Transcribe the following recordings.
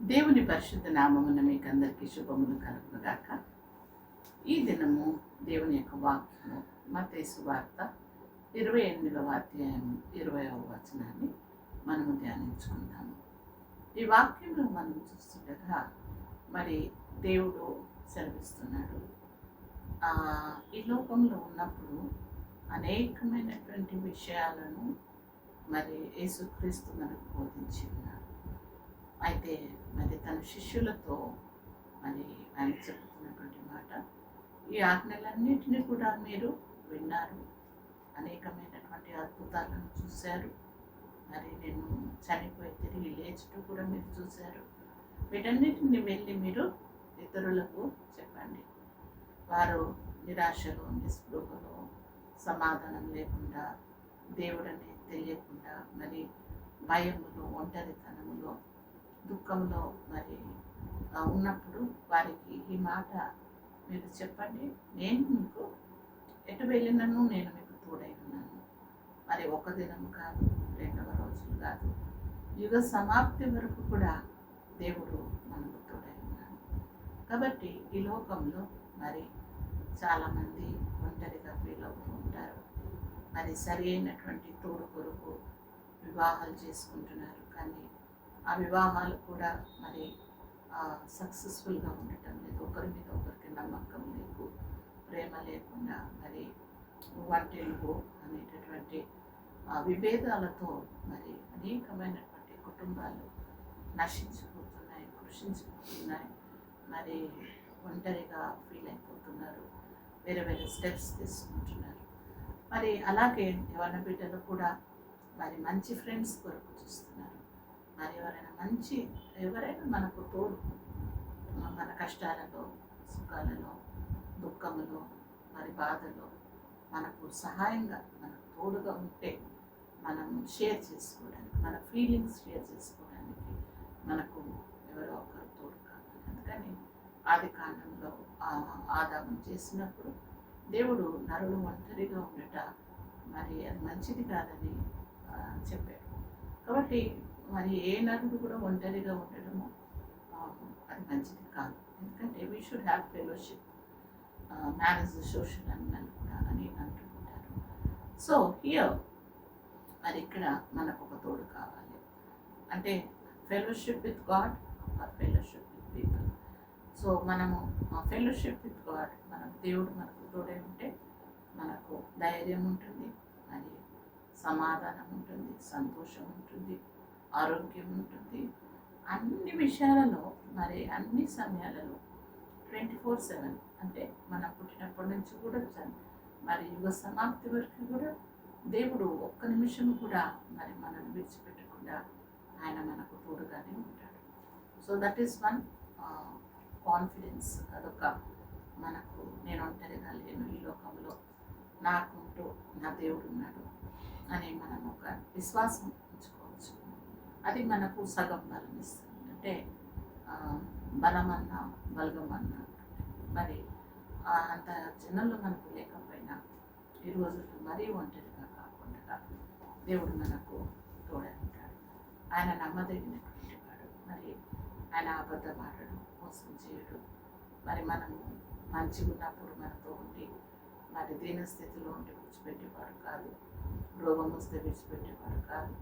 దేవుని పరిశుద్ధ నామమున మీకు అందరికీ శుభములు కలుగుగాక ఈ దినము దేవుని యొక్క వాక్యము మతేసు వార్త ఇరవై ఎనిమిదవ అధ్యాయము ఇరవైవ వచనాన్ని మనము ధ్యానించుకుందాము. ఈ వాక్యంలో మనం చూస్తుండగా మరి దేవుడు సెలవిస్తున్నాడు. ఈ లోకంలో ఉన్నప్పుడు అనేకమైనటువంటి విషయాలను మరి యేసుక్రీస్తు మనకు బోధించి ఉన్నాడు. అయితే మరి తన శిష్యులతో మరి ఆయన చెప్తున్నటువంటి మాట. ఈ ఆజ్ఞలన్నింటినీ కూడా మీరు విన్నారు. అనేకమైనటువంటి అద్భుతాలను చూశారు. మరి నేను చనిపోయి తిరిగి లేచడం కూడా మీరు చూశారు. వీటన్నిటిని వెళ్ళి మీరు ఇతరులకు చెప్పండి. వారు నిరాశలో నిస్పృహలో సమాధానం లేకుండా దేవుడని తెలియకుండా మరి భయములు ఒంటరితనం దుఃఖంలో మరి ఉన్నప్పుడు వారికి ఈ మాట మీరు చెప్పండి. నేను మీకు ఎటు వెళ్ళినను నేను మీకు తోడై ఉన్నాను మరి ఒక దినం కాదు రెండవ రోజులు కాదు యుగ సమాప్తి వరకు కూడా దేవుడు మనకు తోడై ఉన్నాడు కాబట్టి ఈ లోకంలో మరి చాలామంది ఒంటరిగా ఫీల్ అవుతూ ఉంటారు. మరి సరి అయినటువంటి తోడు కొరకు వివాహాలు చేసుకుంటున్నారు. కానీ ఆ వివాహాలు కూడా మరి సక్సెస్ఫుల్గా ఉండటం లేదు. ఒకరి మీద ఒకరికి నమ్మకం లేదు ప్రేమ లేకుండా మరి వంటిల్లు అనేటటువంటి విభేదాలతో మరి అనేకమైనటువంటి కుటుంబాలు నశించిపోతున్నాయి కృషించిపోతున్నాయి. మరి ఒంటరిగా ఫీల్ అయిపోతున్నారు వేరే వేరే స్టెప్స్ తీసుకుంటున్నారు. మరి అలాగే యవన బిడ్డలు కూడా మరి మంచి ఫ్రెండ్స్ కొరకు చూస్తున్నారు. మరి ఎవరైనా మంచి ఎవరైనా మనకు తోడు మన కష్టాలలో సుఖాలలో దుఃఖములో మరి బాధలో మనకు సహాయంగా మనకు తోడుగా ఉంటే మనం షేర్ చేసుకోవడానికి మన ఫీలింగ్స్ షేర్ చేసుకోవడానికి మనకు ఎవరో ఒకరు తోడు కావాలి. అందుకని ఆది కాలంలో ఆదామం చేసినప్పుడు దేవుడు నరుడు ఒంటరిగా ఉండట మరి అది మంచిది కాదని చెప్పాడు. కాబట్టి మరి ఏ నటుడు కూడా ఒంటరిగా ఉండడము అది మంచిది కాదు. ఎందుకంటే we should have fellowship marriage social animal కూడా అని అంటుంటారు. సో హియర్ మరి ఇక్కడ మనకు ఒక తోడు కావాలి. అంటే fellowship with God or fellowship with people so మనము ఫెలోషిప్ విత్ గాడ్ మన దేవుడు మనకు తోడే ఉంటే మనకు ధైర్యం ఉంటుంది మరి సమాధానం ఉంటుంది సంతోషం ఉంటుంది. ఆరోగ్యం ఉంటుంది అన్ని విషయాలలో మరి అన్ని సమయాలలో ట్వంటీ ఫోర్ సెవెన్ అంటే మనం పుట్టినప్పటి నుంచి కూడా మరి యుగ సమాప్తి వరకు కూడా దేవుడు ఒక్క నిమిషం కూడా మరి మనల్ని విడిచిపెట్టకుండా ఆయన మనకు తోడుగానే ఉంటాడు. So that is one confidence. అదొక మనకు నేను ఒంటరిగా లేను ఈ లోకంలో. నాకుంటూ నా దేవుడు ఉన్నాడు అని మనం ఒక విశ్వాసం అది మనకు సగం బలం ఇస్తుంది. అంటే ఆ, బలమన్నా బలగమన్నా. మరి అంత జనంలో మనకు లేకపోయినా ఈ రోజుల్లో మరీ ఒంటరిగా కాకుండా దేవుడు మనకు తోడై ఉంటాడు ఆయన నమ్మదగినటువంటి వాడు. మరి ఆయన అబద్ధమాడడు మోసం చేయడు మరి మనము మంచిగా ఉన్నప్పుడు మనతో ఉండి మరి దీన స్థితిలో ఉండి విడిచిపెట్టేవాడు కాదు. రోగం వస్తే విడిచిపెట్టేవాడు కాదు.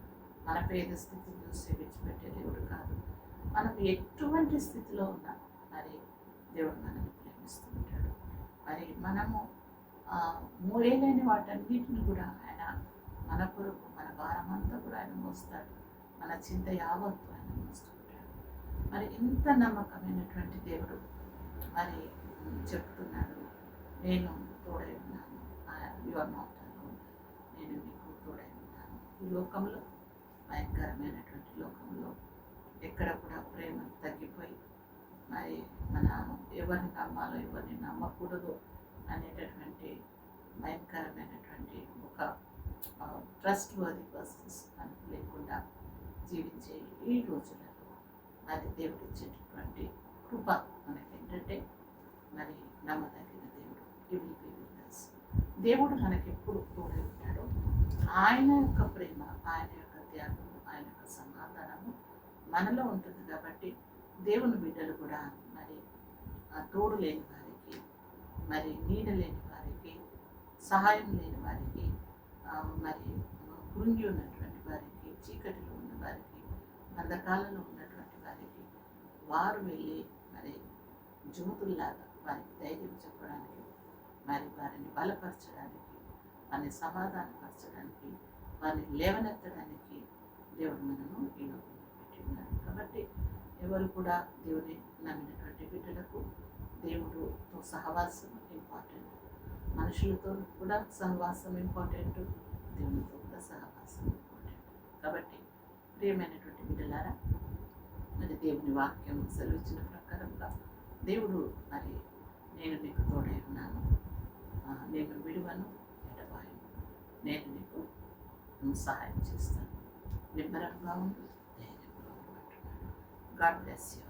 మన పేద స్థితిని చూసి విడిచిపెట్టే దేవుడు కాదు. మనం ఎటువంటి స్థితిలో ఉన్నా మరి దేవుడు మనల్ని ప్రేమిస్తూ ఉంటాడు మరి మనము ఆ, వాటన్నిటిని కూడా ఆయన మన కొరకు మన భారం అంతా కూడా ఆయన మోస్తాడు. మన చింత యావత్తు ఆయన మోస్తుంటాడు. మరి ఇంత నమ్మకమైనటువంటి దేవుడు మరి చెప్తున్నాడు నేను తోడై ఉన్నాను. యువర్ నాట్ నేను మీకు తోడై ఉన్నాను. ఈ లోకంలో భయంకరమైనటువంటి లోకంలో ఎక్కడ కూడా ప్రేమ తగ్గిపోయి మరి మన ఎవరిని నమ్మాలో ఎవరిని నమ్మకూడదు అనేటటువంటి భయంకరమైనటువంటి ఒక ట్రస్ట్ వర్ది పర్సన్స్ మనకు లేకుండా జీవించే ఈ రోజులలో మరి దేవుడు ఇచ్చేటటువంటి కృప మనకి ఏంటంటే మరి నమ్మదగిన దేవుడు. విల్ బి దేవుడు మనకి ఎప్పుడు కూడా ఉంటాడో. ఆయన యొక్క ప్రేమ ఆయన యొక్క ఆధ్యాత్మము ఆయన యొక్క సమాధానము మనలో ఉంటుంది కాబట్టి దేవుని బిడ్డలు కూడా మరి ఆ తోడు లేని వారికి మరి నీడ లేని వారికి సహాయం లేని వారికి మరి కృంగి ఉన్నటువంటి వారికి చీకటిలో ఉన్న వారికి అంధకాలంలో ఉన్నటువంటి వారికి వారు వెళ్ళి మరి జ్యోతుల్లాగా వారికి ధైర్యం చెప్పడానికి మరి వారిని బలపరచడానికి వారిని సమాధానపరచడానికి వారిని లేవనెత్తడానికి దేవుడు మనము ఈ లోకంలో పెట్టి కాబట్టి ఎవరు కూడా దేవుని నమ్మినటువంటి బిడ్డలకు దేవుడుతో సహవాసం ఇంపార్టెంట్ మనుషులతో కూడా సహవాసం ఇంపార్టెంట్ దేవునితో కూడా సహవాసం ఇంపార్టెంట్ కాబట్టి ప్రియమైనటువంటి బిడ్డలారా మరి దేవుని వాక్యం సెలవిచ్చిన ప్రకారంగా దేవుడు మరి నేను నీకు తోడై ఉన్నాను. నేను విడువను ఎడబాయను. నేను నీకు సహాయం చేస్తాను. నిబ్బరంగా ఉండు ధైర్యంగా ఉండు గాడ్ బ్లెస్ యూ